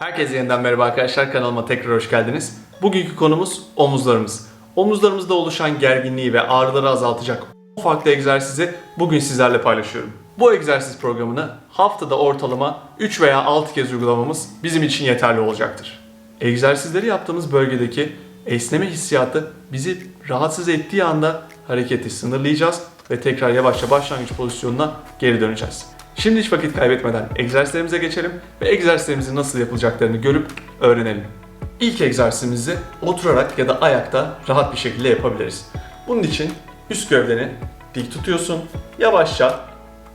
Herkese yeniden merhaba arkadaşlar. Kanalıma tekrar hoş geldiniz. Bugünkü konumuz omuzlarımız. Omuzlarımızda oluşan gerginliği ve ağrıları azaltacak o farklı egzersizi bugün sizlerle paylaşıyorum. Bu egzersiz programını haftada ortalama 3 veya 6 kez uygulamamız bizim için yeterli olacaktır. Egzersizleri yaptığımız bölgedeki esneme hissiyatı bizi rahatsız ettiği anda hareketi sınırlayacağız ve tekrar yavaşça başlangıç pozisyonuna geri döneceğiz. Şimdi hiç vakit kaybetmeden egzersizlerimize geçelim ve egzersizlerimizin nasıl yapılacaklarını görüp öğrenelim. İlk egzersizimizi oturarak ya da ayakta rahat bir şekilde yapabiliriz. Bunun için üst gövdeni dik tutuyorsun. Yavaşça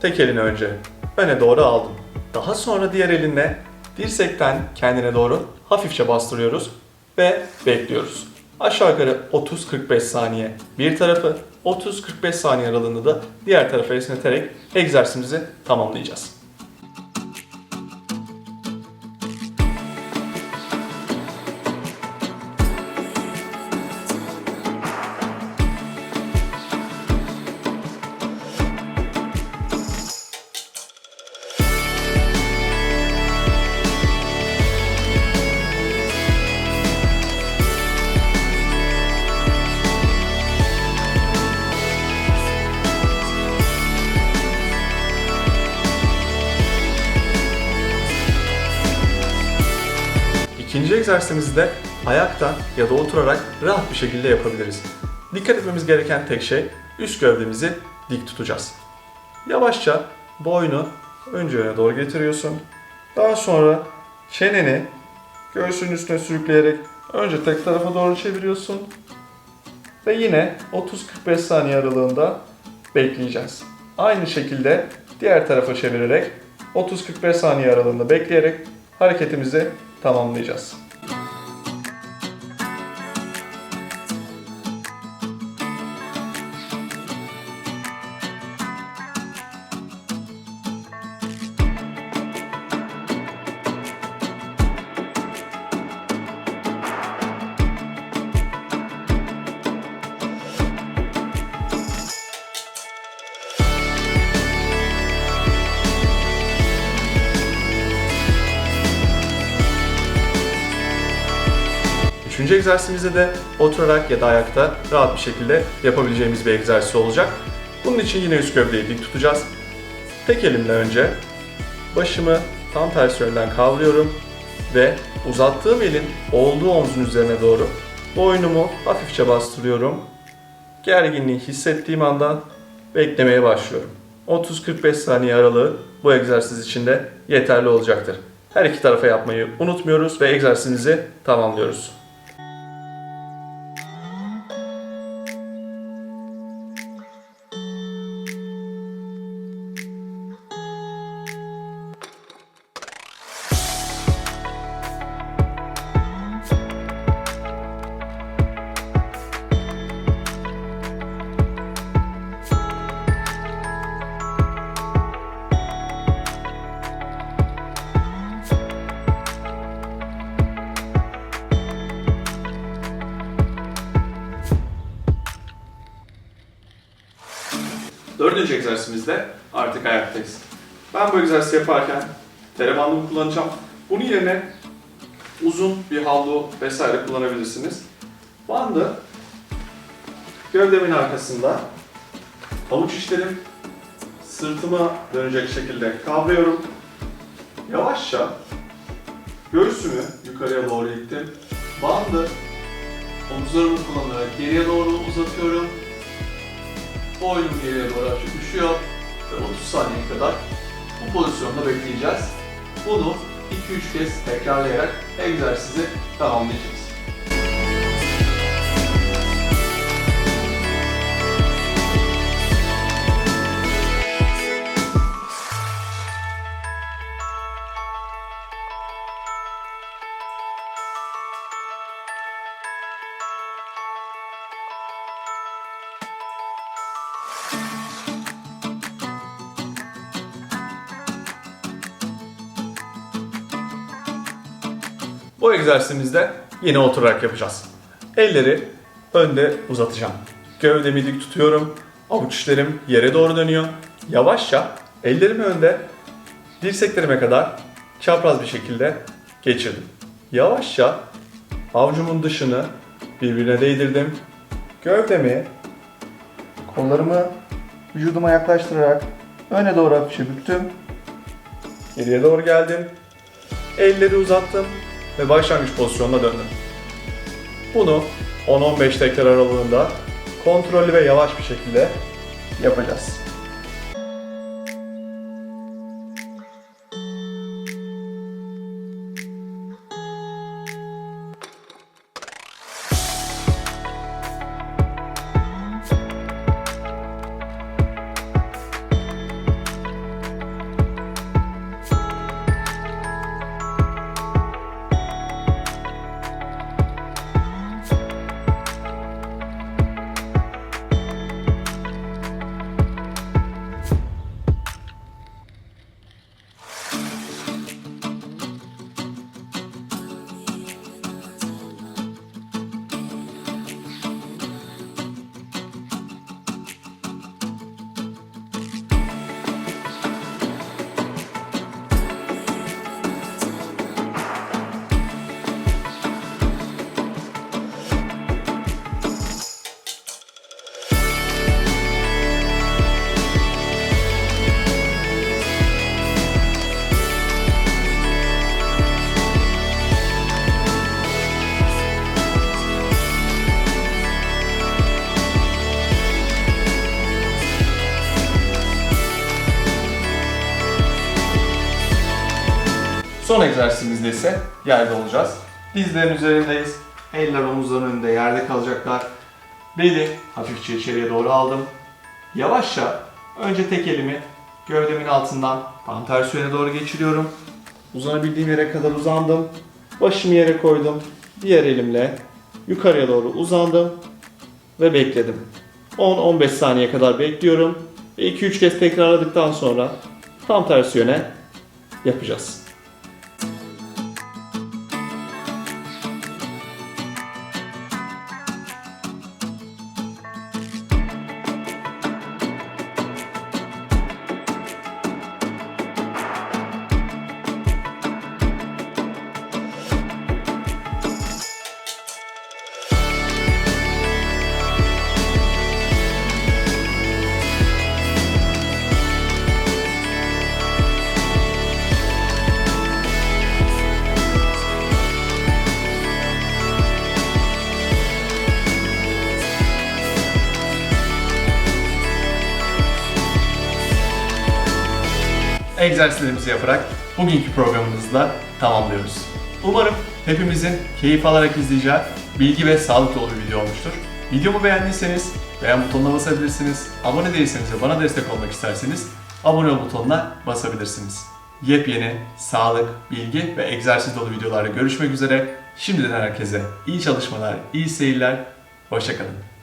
tek elini önce öne doğru aldın. Daha sonra diğer elinle dirsekten kendine doğru hafifçe bastırıyoruz ve bekliyoruz. Aşağı yukarı 30-45 saniye bir tarafı, 30-45 saniye aralığında da diğer tarafı esneterek egzersizimizi tamamlayacağız. İkinci egzersizimizi de ayakta ya da oturarak rahat bir şekilde yapabiliriz. Dikkat etmemiz gereken tek şey üst gövdemizi dik tutacağız. Yavaşça boynu önce öne doğru getiriyorsun. Daha sonra çeneni göğsünün üstüne sürükleyerek önce tek tarafa doğru çeviriyorsun. Ve yine 30-45 saniye aralığında bekleyeceğiz. Aynı şekilde diğer tarafa çevirerek 30-45 saniye aralığında bekleyerek hareketimizi tamamlayacağız. Üçüncü egzersizimizde de oturarak ya da ayakta rahat bir şekilde yapabileceğimiz bir egzersiz olacak. Bunun için yine üst gövdeyi dik tutacağız. Tek elimle önce başımı tam ters yönden kavruyorum ve uzattığım elin olduğu omzun üzerine doğru boynumu hafifçe bastırıyorum. Gerginliği hissettiğim anda beklemeye başlıyorum. 30-45 saniye aralığı bu egzersiz için de yeterli olacaktır. Her iki tarafa yapmayı unutmuyoruz ve egzersizimizi tamamlıyoruz. Egzersizimizde artık ayaktayız. Ben bu egzersizi yaparken terebandımı kullanacağım. Bunun yerine uzun bir havlu vesaire kullanabilirsiniz. Bandı gövdemin arkasında avuç içlerim sırtıma dönecek şekilde kavruyorum. Yavaşça göğsümü yukarıya doğru ittim. Bandı omuzlarımı kullanarak geriye doğru uzatıyorum. Boynum geriye doğru hafif düşüyor ve 30 saniye kadar bu pozisyonda bekleyeceğiz. Bunu 2-3 kez tekrarlayarak egzersizi tamamlayacağız. Bu egzersizimizde yine oturarak yapacağız. Elleri önde uzatacağım. Gövdemi dik tutuyorum. Avuç içlerim yere doğru dönüyor. Yavaşça ellerimi önde dirseklerime kadar çapraz bir şekilde geçirdim. Yavaşça avcumun dışını birbirine değdirdim. Gövdemi kollarımı vücuduma yaklaştırarak öne doğru hafifçe büktüm. Geriye doğru geldim. Elleri uzattım ve başlangıç pozisyonuna döndüm. Bunu 10-15 tekrar aralığında kontrollü ve yavaş bir şekilde yapacağız. Son egzersizimizde ise yerde olacağız. Dizlerin üzerindeyiz. Eller omuzların önünde yerde kalacaklar. Beli hafifçe içeriye doğru aldım. Yavaşça önce tek elimi gövdemin altından tam ters yöne doğru geçiriyorum. Uzanabildiğim yere kadar uzandım. Başımı yere koydum. Diğer elimle yukarıya doğru uzandım ve bekledim. 10-15 saniye kadar bekliyorum. Ve 2-3 kez tekrarladıktan sonra tam tersi yöne yapacağız. Egzersizlerimizi yaparak bugünkü programımızı da tamamlıyoruz. Umarım hepimizin keyif alarak izleyeceği bilgi ve sağlık dolu bir video olmuştur. Videomu beğendiyseniz beğen butonuna basabilirsiniz. Abone değilseniz ve bana destek olmak isterseniz abone ol butonuna basabilirsiniz. Yepyeni sağlık, bilgi ve egzersiz dolu videolarda görüşmek üzere. Şimdiden herkese iyi çalışmalar, iyi seyirler, hoşçakalın.